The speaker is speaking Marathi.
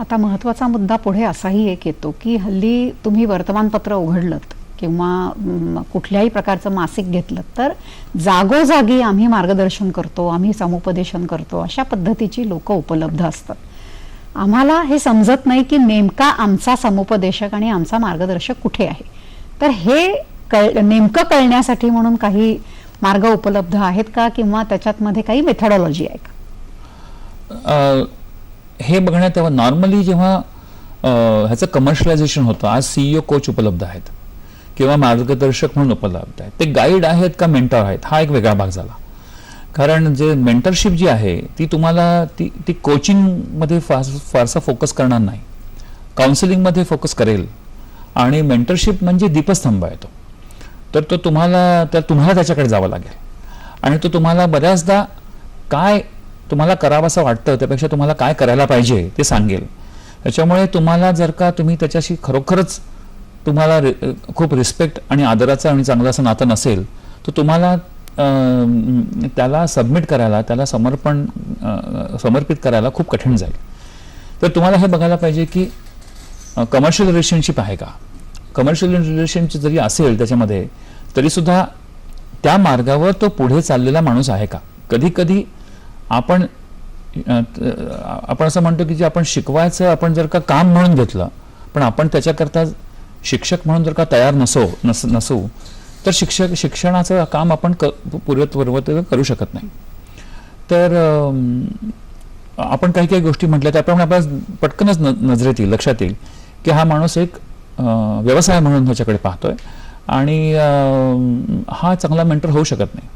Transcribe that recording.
आता महत्त्वाचा मुद्दा पुढे असाही एक येतो की हल्ली तुम्ही वर्तमानपत्र उघडलं किंवा कुठल्याही प्रकारचं मासिक घेतलं तर जागोजागी आम्ही मार्गदर्शन करतो आम्ही समुपदेशन करतो अशा पद्धतीची लोक उपलब्ध असतात. आम्हाला हे समजत नाही की नेमका आमचा समुपदेशक आणि आमचा मार्गदर्शक कुठे आहे. तर हे कळ नेमकं कळण्यासाठी म्हणून काही मार्ग उपलब्ध आहेत का? किंवा त्याच्यात मध्ये काही मेथडॉलॉजी आहे का? हे बघण्यात तेव्हा नॉर्मली जेव्हा ह्याचं कमर्शलायझेशन होतं आज सीईओ कोच उपलब्ध आहेत. किंवा मार्गदर्शक म्हणून उपलब्ध आहेत. ते गाईड आहेत का मेंटर आहेत? हा एक वेगळा भाग झाला. कारण जे मेंटरशिप जी आहे ती तुम्हाला ती ती कोचिंगमध्ये फार फारसा फोकस करणार नाही. काउन्सिलिंगमध्ये फोकस करेल. आणि मेंटरशिप म्हणजे दीपस्तंभ आहे तो. तर तो तुम्हाला तर तुम्हाला त्याच्याकडे जावं लागेल. आणि तो तुम्हाला बऱ्याचदा काय तुम्हाला करावंसं वाटतं त्यापेक्षा तुम्हाला काय करायला पाहिजे ते सांगेल. त्याच्यामुळे तुम्हाला जर का तुम्ही त्याच्याशी खरोखरच तुम्हाला रि- खूप रिस्पेक्ट आणि आदराचं आणि चांगलं असं नातं नसेल तर तुम्हाला त्याला सबमिट करायला त्याला समर्पण समर्पित करायला खूप कठीण जाईल. तर तुम्हाला हे बघायला पाहिजे की कमर्शियल रिलेशनशिप आहे का? कमर्शियल रिलेशनशिप जरी असेल त्याच्यामध्ये तरीसुद्धा त्या मार्गावर तो पुढे चाललेला माणूस आहे का? कधी कधी आपण आपण असं म्हणतो की जे आपण शिकवायचं आपण जर का काम म्हणून घेतलं पण आपण त्याच्याकरता शिक्षक म्हणून जर का तयार नसो नस नसू तर शिक्षक शिक्षणाचं काम आपण क पूर्वत करू शकत नाही. तर आपण काही काही गोष्टी म्हटल्या त्याप्रमाणे आपल्याला पटकनच न नजरेत येईल लक्षात येईल की हा माणूस एक व्यवसाय म्हणून ह्याच्याकडे पाहतोय आणि हा चांगला मेंटर होऊ शकत नाही.